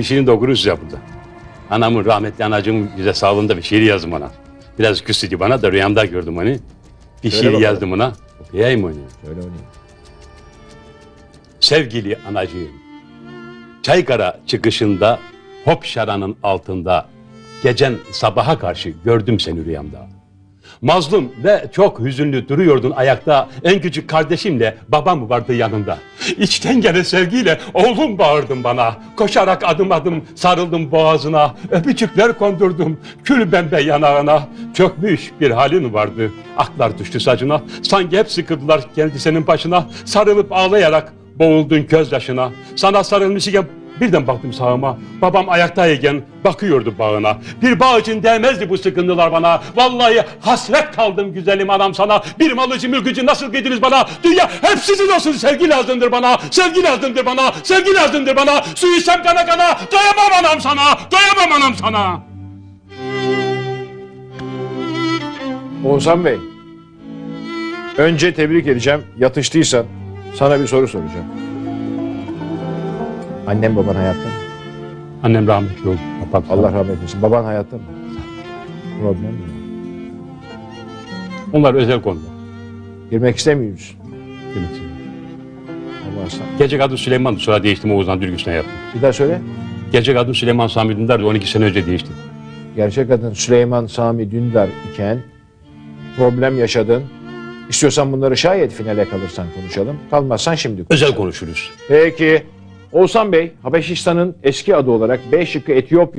bir şiirini de okuruz size burada. Anamın rahmetli anacığımın bize sağlığında bir şiir yazdım ona. Biraz küstüydü bana da rüyamda gördüm onu. Bir şiir bakalım. yazdım ona. Okuyayım onu. Öyle oynayayım. Sevgili anacığım, Çaykara çıkışında hop şaranın altında gecen sabaha karşı gördüm seni rüyamda. Mazlum ve çok hüzünlü duruyordun ayakta. En küçük kardeşimle babam vardı yanında. İçten gelen sevgiyle oğlum bağırdın bana. Koşarak adım adım sarıldım boğazına. Öpücükler kondurdum kül bembe yanağına. Çökmüş bir halin vardı. Aklar düştü sacına. Sanki hep sıkıldılar geldi senin başına. Sarılıp ağlayarak boğuldun gözyaşına. Sana sarılmış iken birden baktım sağıma. Babam ayaktayken bakıyordu bağına. Bir bağ için değmezdi bu sıkıntılar bana. Vallahi hasret kaldım güzelim anam sana. Bir malıcı mülkücü nasıl giydiniz bana? Dünya hep sizin olsun sevgi lazımdır bana. Sevgi lazımdır bana. Sevgi lazımdır bana. Su içsem kana kana. Doyamam anam sana. Doyamam anam sana. Oğuzhan Bey. Önce tebrik edeceğim. Yatıştıysan sana bir soru soracağım. Annem baban hayatta mı? Annem rahmetli oldu. Babam Allah rahmet eylesin. Baban hayatta mı? Problem mi? Onlar özel konular. Girmek istemiyor musun? Demek istiyorum. Olmazsa. Gerçek adım Süleyman'dı. Sonra değiştim Oğuzhan Dürgüs'üne yaptım. Bir daha söyle. Gerçek adım Süleyman Sami Dündar'dı. 12 sene önce değişti. Gerçek adın Süleyman Sami Dündar iken problem yaşadın. İstiyorsan bunları şayet finale kalırsan konuşalım. Kalmazsan şimdi konuşalım. Özel konuşuruz. Peki. Oğuzhan Bey, Habeşistan'ın eski adı olarak B şıkkı Etiyopya